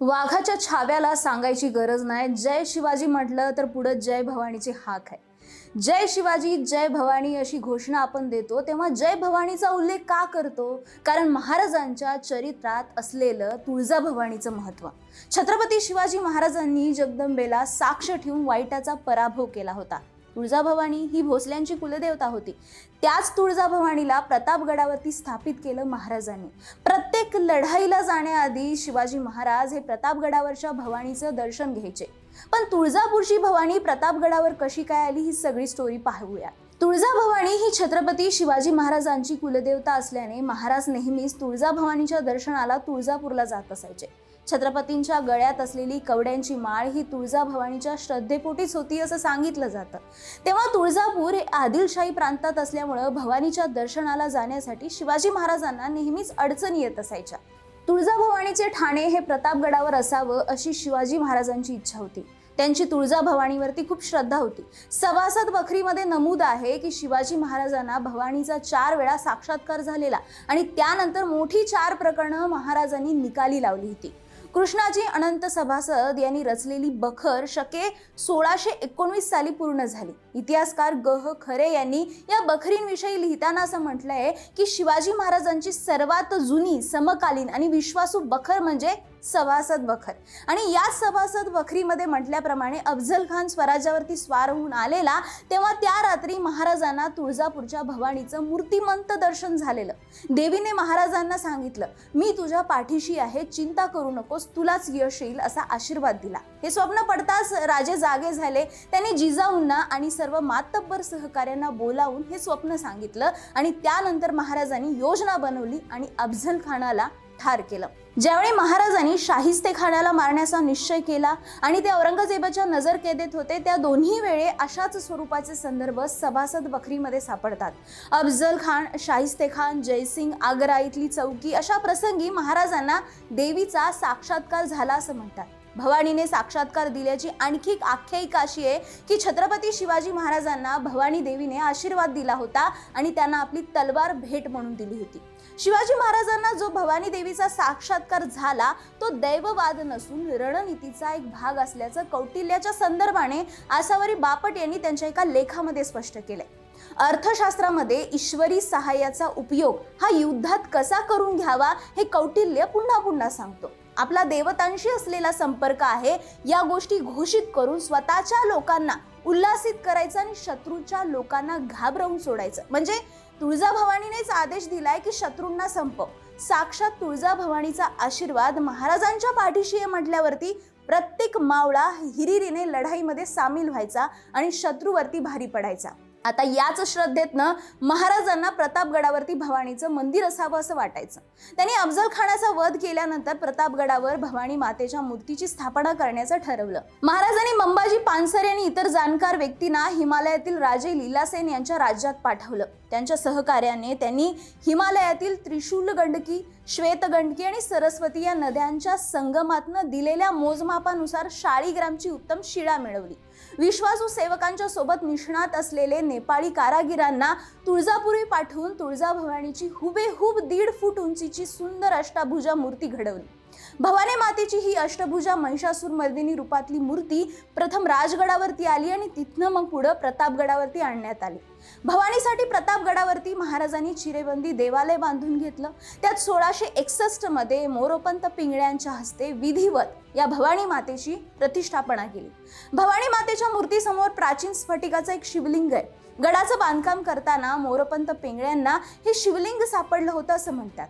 वाघाच्या छाव्याला सांगायची गरज नाही. जय शिवाजी म्हटलं तर पुढं जय भवानीची हाक आहे. जय शिवाजी जय भवानी अशी घोषणा आपण देतो. तेव्हा जय भवानीचा उल्लेख का करतो? कारण महाराजांच्या चरित्रात असलेलं तुळजाभवानीचं महत्त्व. छत्रपती शिवाजी महाराजांनी जगदंबेला साक्ष ठेवून वाईटाचा पराभव केला होता. तुळजाभवानी ही भोसल्यांची कुलदेवता होती. त्याच तुळजाभवानीला प्रतापगडावरती स्थापित केलं महाराजांनी. प्रत्येक लढाईला जाण्याआधी शिवाजी महाराज हे प्रतापगडावरच्या भवानीचं दर्शन घ्यायचे. पण तुळजापूरची भवानी प्रतापगडावर कशी काय आली ही सगळी स्टोरी पाहूया. तुळजाभवानी ही छत्रपती शिवाजी महाराजांची कुलदेवता असल्याने महाराज नेहमीच तुळजाभवानीच्या दर्शनाला तुळजापूरला जात असायचे. छत्रपतींच्या गळ्यात असलेली कवड्यांची माळ ही तुळजाभवानीच्या श्रद्धेपोटीच होती असं सांगितलं जातं. तेव्हा तुळजापूर हे आदिलशाही प्रांतात असल्यामुळं भवानीच्या दर्शनाला जाण्यासाठी शिवाजी महाराजांना नेहमीच अडचणी येत असायच्या. तुळजाभवानीचे ठाणे हे प्रतापगडावर असावं अशी शिवाजी महाराजांची इच्छा होती. त्यांची तुळजाभवानीवरती खूप श्रद्धा होती. सभासद बखरीमध्ये नमूद आहे की शिवाजी महाराजांना भवानीचा चार वेळा साक्षात्कार झालेला आणि त्यानंतर मोठी चार प्रकरणं महाराजांनी निकाली लावली होती. कृष्णाजी अनंत सभासद यांनी रचलेली बखर शके सोळाशे एकोणवीस साली पूर्ण झाली. इतिहासकार गह खरे यांनी या बखरींविषयी लिहिताना असं म्हटलंय की शिवाजी महाराजांची सर्वात जुनी समकालीन आणि विश्वासू बखर म्हणजे सभासद बखर. आणि या सभासद बखरीमध्ये म्हटल्याप्रमाणे अफजल खान स्वराज्यावरती स्वार होऊन आलेला तेव्हा त्या रात्री महाराजांना तुळजापूरच्या भवानीचं मूर्तिमंत दर्शन झालेलं. देवीने महाराजांना सांगितलं मी तुझ्या पाठीशी आहे चिंता करू नकोस तुलाच यश येईल असा आशीर्वाद दिला. हे स्वप्न पडताच राजे जागे झाले. त्यांनी जिजाऊंना आणि सर्व मातब्बर सहकार्यांना बोलावून हे स्वप्न सांगितलं आणि त्यानंतर महाराजांनी योजना बनवली आणि अफजल खानाला ठार केलं. ज्यावेळी महाराजांनी शाहिस्ते खानाला मारण्याचा निश्चय केला आणि ते औरंगजेबाच्या नजरकेदेत होते त्या दोन्ही वेळे अशाच स्वरूपाचे संदर्भ सभासद बखरीमध्ये सापडतात. अफजल खान शाहिस्ते खान जयसिंग आग्रा इथली चौकी अशा प्रसंगी महाराजांना देवीचा साक्षात्कार झाला असं म्हणतात. भवानीने साक्षात्कार दिल्याची आणखी एक आख्यायिका अशी आहे की छत्रपती शिवाजी महाराजांना भवानी देवीने आशीर्वाद दिला होता आणि त्यांना आपली तलवार भेट म्हणून दिली होती. शिवाजी महाराजांना जो भवानी देवीचा साक्षात्कार झाला तो दैववाद नसून रणनीतीचा एक भाग असल्याचं कौटिल्याच्या संदर्भाने आसावरी बापट यांनी त्यांच्या एका लेखामध्ये स्पष्ट केलंय. अर्थशास्त्रामध्ये ईश्वरी सहाय्याचा उपयोग हा युद्धात कसा करून घ्यावा हे कौटिल्य पुन्हा पुन्हा सांगतो. आपला देवतांशी असलेला संपर्क आहे या गोष्टी घोषित करून स्वतःच्या लोकांना उल्हासित करायचं आणि शत्रूच्या लोकांना घाबरवून सोडायचं. म्हणजे तुळजाभवानीनेच आदेश दिलाय की शत्रूंना संपव. साक्षात तुळजाभवानीचा आशीर्वाद महाराजांच्या पाठीशी आहे म्हटल्यावरती प्रत्येक मावळा हिरिरीने लढाईमध्ये सामील व्हायचा आणि शत्रूवरती भारी पडायचा. आता याच श्रद्धेतनं महाराजांना प्रतापगडावरती भवानीचं मंदिर असावं असं वाटायचं. त्यांनी अफजल खानाचा वध केल्यानंतर प्रतापगडावर भवानी मातेच्या मूर्तीची स्थापना करण्याचं ठरवलं. महाराजांनी मंबाजी पानसरे आणि इतर जाणकार व्यक्तींना हिमालयातील राजे लीलासेन यांच्या राज्यात पाठवलं. त्यांच्या सहकार्याने त्यांनी हिमालयातील त्रिशूल गंडकी श्वेतगंडकी आणि सरस्वती या नद्यांच्या संगमातनं दिलेल्या मोजमापानुसार शाळीग्रामची उत्तम शिळा मिळवली. विश्वासू सेवकांच्या सोबत निष्णात असलेले नेपाळी कारागिरांना तुळजापुरी पाठवून तुळजाभवानीची हुबेहूब दीड फूट उंचीची सुंदर अष्टाभुजा मूर्ती घडवली. भवानी मातेची ही अष्टभुजा महिषासूर मर्दिनी रूपातली मूर्ती प्रथम राजगडावरती आली आणि तिथनं मग पुढं प्रतापगडावरती आणण्यात आली. भवानीसाठी प्रतापगडावरती महाराजांनी चिरेबंदी देवालय बांधून घेतलं. त्यात सोळाशे एकसष्टमध्ये मोरोपंत पिंगळ्यांच्या हस्ते विधिवत या भवानी मातेची प्रतिष्ठापना केली. भवानी मातेच्या मूर्तीसमोर प्राचीन स्फटिकाचं एक शिवलिंग आहे. गडाचं बांधकाम करताना मोरपंत पिंगळ्यांना हे शिवलिंग सापडलं होतं असं म्हणतात.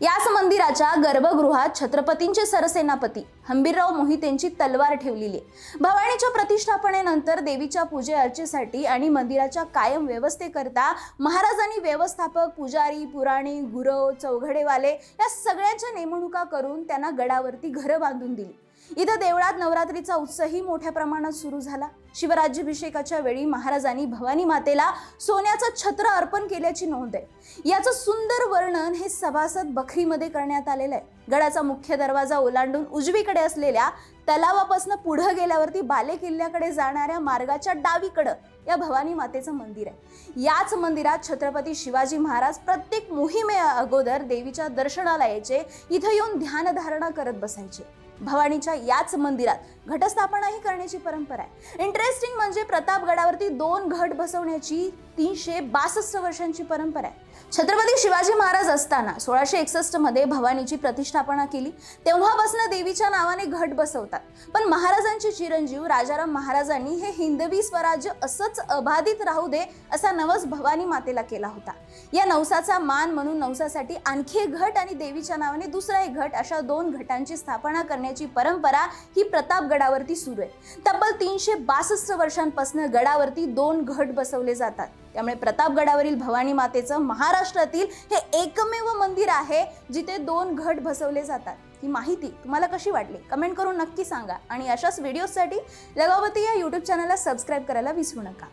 याच मंदिराच्या गर्भगृहात छत्रपतींचे सरसेनापती. हंबीरराव मोहित यांची तलवार ठेवलेली आहे. भवानीच्या प्रतिष्ठापनेनंतर देवीच्या पूजे अर्चेसाठी आणि मंदिराच्या कायम व्यवस्थेकरता महाराजांनी व्यवस्थापक पुजारी पुराणी गुरव चौघडेवाले या सगळ्यांच्या नेमणुका करून त्यांना गडावरती घरं बांधून दिली. इथं देवळात नवरात्रीचा उत्सवही मोठ्या प्रमाणात सुरू झाला. शिवराज्याभिषेकाच्या वेळी महाराजांनी भवानी मातेला सोन्याचं छत्र अर्पण केल्याची नोंद आहे. याचं सुंदर वर्णन हे सभासद बखरीमध्ये करण्यात आलेलं आहे. गडाचा मुख्य दरवाजा ओलांडून उजवीकडे असलेल्या तलावापासून पुढं गेल्यावरती बाले किल्ल्याकडे जाणाऱ्या मार्गाच्या डावीकडं या भवानी मातेचं मंदिर आहे. याच मंदिरात छत्रपती शिवाजी महाराज प्रत्येक मोहिमे अगोदर देवीच्या दर्शनाला यायचे इथं येऊन ध्यानधारणा करत बसायचे. भवानीच्या याच मंदिरात घटस्थापनाही करण्याची परंपरा आहे. इंटरेस्टिंग म्हणजे प्रतापगडावरती दोन घट बसवण्याची तीनशे बासष्ट वर्षांची परंपरा आहे. छत्रपती शिवाजी महाराज असताना सोळाशे एकसष्टमध्ये भवानीची प्रतिष्ठापना केली. तेव्हापासून देवीच्या नावाने घट बसवतात. पण महाराजांचे चिरंजीव राजाराम महाराजांनी हे हिंदवी स्वराज्य असंच अबाधित राहू दे असा नवस भवानी मातेला केला होता. या नवसाचा मान म्हणून नवसासाठी आणखी एक घट आणि देवीच्या नावाने दुसरा एक घट अशा दोन घटांची स्थापना करण्याची परंपरा ही प्रतापगडावरती सुरू आहे. तब्बल तीनशे बासष्ट वर्षांपासून गडावरती दोन घट बसवले जातात. त्यामुळे प्रतापगडावरील भवानी मातेचं महाराष्ट्रातील हे एकमेव मंदिर आहे जिथे दोन घट बसवले जातात. ही माहिती तुम्हाला कशी वाटली? कमेंट करून नक्की सांगा. आणि अशाच व्हिडिओसाठी लगावती या यूट्यूब चॅनलला सबस्क्राईब करायला विसरू नका.